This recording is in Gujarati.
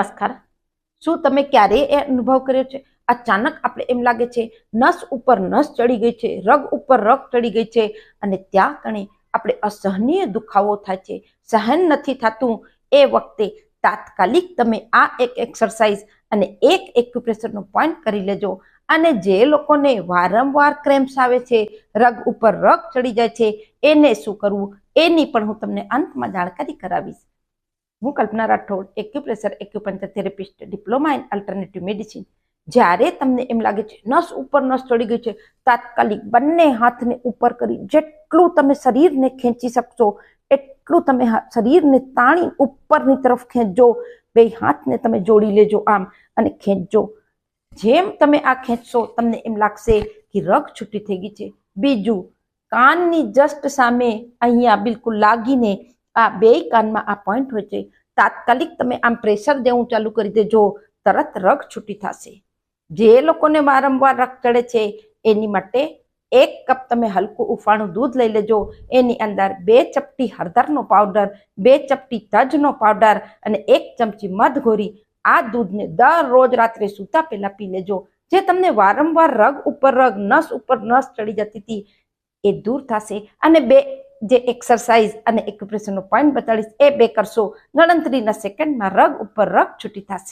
નમસ્કાર. શું તમે ક્યારેય એ અનુભવ કર્યો છે? અચાનક આપણે એમ લાગે છે, નસ ઉપર નસ ચડી ગઈ છે, રગ ઉપર રગ ચડી ગઈ છે અને ત્યાં કણે આપણે અસહનીય દુખાવો થાય છે. સહન નથી થતું. એ વખતે તાત્કાલિક તમે આ એક એક્સરસાઇઝ અને એક એક્યુપ્રેશરનો પોઈન્ટ કરી લેજો. અને જે લોકોને વારંવાર ક્રેમ્સ આવે છે, રગ ઉપર રગ ચડી જાય છે, એને શું કરવું? એની પણ હું તમને અંતમાં જાણકારી કરાવીશ. હું Kalpana Rathod acupressure acupuncture therapist diploma in alternative medicine જ્યારે તમને એમ લાગે છે, નસ ઉપર નસ ચડી ગઈ છે, તાત્કાલિક બંને હાથને ઉપર કરી જેટલું તમે શરીરને ખેંચી શકશો, એટલું તમે શરીરને તાણી ઉપરની તરફ ખેંચજો, બે હાથને તમે જોડી લેજો આમ અને ખેંચજો. જેમ તમે આ ખેંચશો, તમને એમ લાગશે કે રગ છૂટી થઈ ગઈ છે. બીજું, કાનની જસ્ટ સામે અહીંયા બિલકુલ લાગીને આ બે કાનમાં આ પોઈન્ટ હોય છે. તાત્કાલિક તમે આમ પ્રેશર દેવું ચાલુ કરી દેજો. તરત રગ છૂટી થશે. જે લોકોને વારંવાર રગ ચડે છે, એની માટે એક કપ તમે હલકું ઉફાણું દૂધ લઈ લેજો. એની અંદર બે ચપટી હળદરનો પાવડર બે ચપટી તજનો પાવડર અને એક ચમચી મધ ગોરી આ દૂધને દરરોજ રાત્રે સૂતા પહેલાં પી લેજો. જે તમને વારંવાર રગ ઉપર રગ, નસ ઉપર નસ ચડી જતી હતી, એ દૂર થશે. અને બે જે એક્સરસાઇઝ અને એક્યુપ્રેશરનો પોઈન્ટ બતાડીશ, એ બે કરશો ગણતરીના સેકન્ડમાં રગ ઉપર રગ છૂટી થશે.